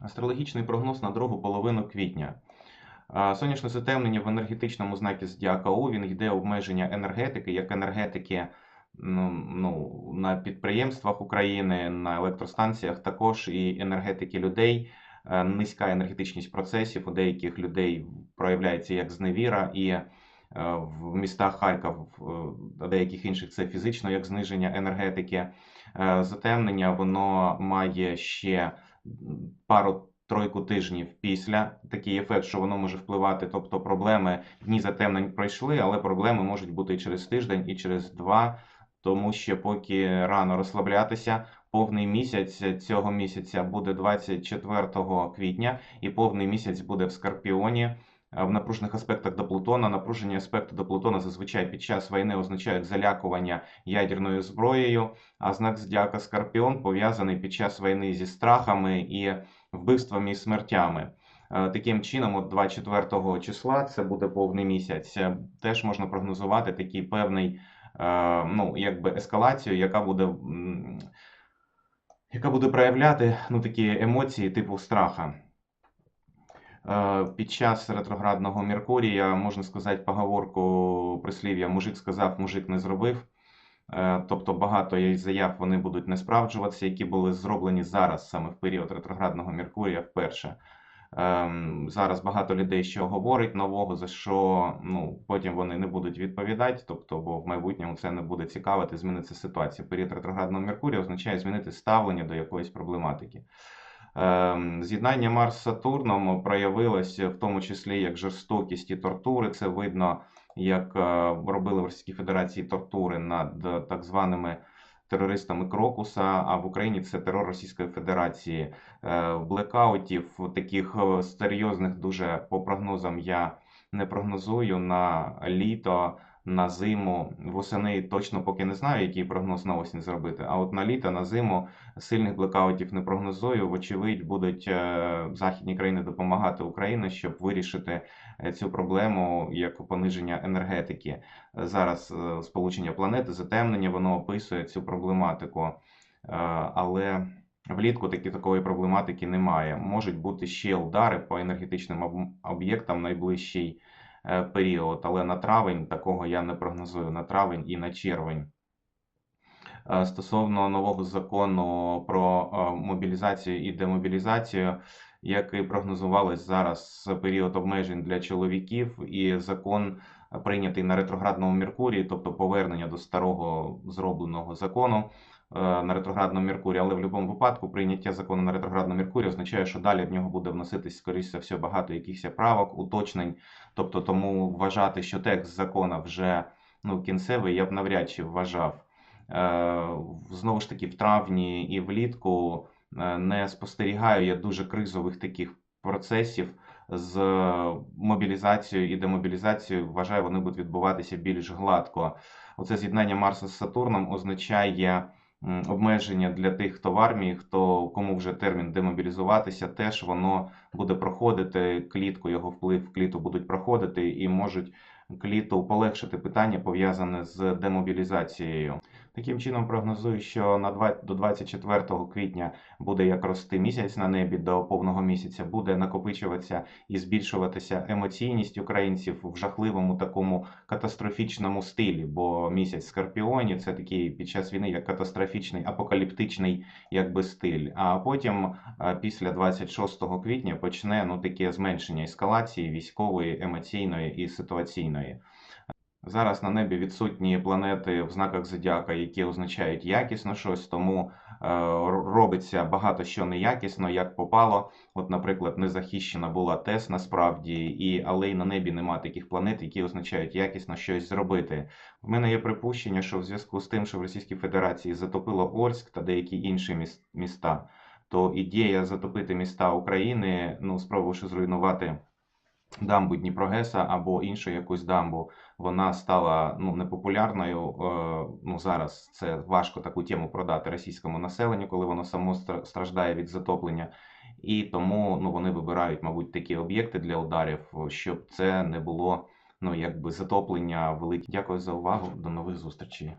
Астрологічний прогноз на другу половину квітня. Сонячне затемнення в енергетичному знакі Зодіака Овін йде обмеження енергетики, як енергетики ну, ну, на підприємствах України, на електростанціях, також і енергетики людей. Е, Низька енергетичність процесів у деяких людей проявляється як зневіра, і е, в містах Харків, е, а деяких інших це фізично як зниження енергетики. Затемнення воно має ще пару тройку тижнів після такий ефект, що воно може впливати. Тобто проблеми дні затемнень пройшли, але проблеми можуть бути і через тиждень, і через два, тому що поки рано розслаблятися. Повний місяць цього місяця буде 24 квітня, і повний місяць буде в Скорпіоні. Е, В напружених аспектах до Плутона. Напружені аспекти до Плутона зазвичай під час війни означають залякування ядерною зброєю, а знак Зодіака Скорпіон пов'язаний під час війни зі страхами і вбивствами і смертями. Е, Таким чином, от 24 числа, це буде повний місяць, е, теж можна прогнозувати такий певний, ну, якби ескалацію, яка буде, яка буде проявляти ну, такі емоції типу страха. Е, Під час ретроградного Меркурія можна сказати поговорку прислів'я мужик сказав, мужик не зробив. Е, Тобто багато заяв вони будуть не справджуватися, які були зроблені зараз, саме в період ретроградного Меркурія вперше. Ем, Зараз багато людей що говорить нового, за що ну, потім вони не будуть відповідати, тобто, бо в майбутньому це не буде цікавити, зміниться ситуація. Період ретроградного Меркурія означає змінити ставлення до якоїсь проблематики. Ем, З'єднання Марс з Сатурном проявилося в тому числі як жорстокість і тортури. Це видно, як е, робили в Російській Федерації тортури над е, так званими терористами Крокуса. А в Україні це терор Російської Федерації. Е, Блекаутів таких серйозних, дуже по прогнозам я не прогнозую на літо. На зиму восени точно поки не знаю, який прогноз на осінь зробити. А от на літо, на зиму сильних блекаутів не прогнозую. Вочевидь, будуть е, західні країни допомагати Україні, щоб вирішити е, цю проблему як пониження енергетики. Зараз е, сполучення планети, затемнення, воно описує цю проблематику, але влітку таки такої проблематики немає. Можуть бути ще удари по енергетичним об'єктам найближчий е, період, але на травень такого я не прогнозую. На травень і на червень. Е, Стосовно нового закону про е, мобілізацію і демобілізацію, як і прогнозувалось зараз період обмежень для чоловіків, і закон е, прийнятий на ретроградному Меркурії, тобто повернення до старого зробленого закону е, на ретроградному Меркурії, але в будь-якому випадку прийняття закону на ретроградному Меркурії означає, що далі в нього буде вноситись, скоріше все, багато якихось правок, уточнень. Тобто, тому вважати, що текст закону вже ну, кінцевий, я б навряд чи вважав. Е, Знову ж таки, в травні і влітку е, не спостерігаю я дуже кризових таких процесів з мобілізацією і демобілізацією. Вважаю, вони будуть відбуватися більш гладко. Оце з'єднання Марса з Сатурном означає обмеження для тих, хто в армії, хто кому вже термін демобілізуватися, теж воно буде проходити клітку, його вплив кліту будуть проходити і можуть кліту полегшити питання пов'язане з демобілізацією. Таким чином прогнозую, що на 20, до 24 квітня буде як рости місяць на небі до повного місяця, буде накопичуватися і збільшуватися емоційність українців в жахливому такому катастрофічному стилі. Бо місяць Скорпіоні це такий під час війни як катастрофічний апокаліптичний якби стиль. А потім після 26 квітня почне ну таке зменшення ескалації військової, емоційної і ситуаційної. Зараз на небі відсутні планети в знаках зодіака, які означають якісно щось, тому е, робиться багато що неякісно, як попало. От, наприклад, незахищена була ТЕС насправді, і але й на небі нема таких планет, які означають якісно щось зробити. В мене є припущення, що в зв'язку з тим, що в Російській Федерації затопило Орськ та деякі інші міс- міста, то ідея затопити міста України, ну спробувавши зруйнувати дамбу Дніпрогеса або іншу якусь дамбу, вона стала ну, непопулярною. Е, Ну, зараз це важко таку тему продати російському населенню, коли воно само страждає від затоплення. І тому ну, вони вибирають, мабуть, такі об'єкти для ударів, щоб це не було ну, якби затоплення велике. Дякую за увагу. До нових зустрічей.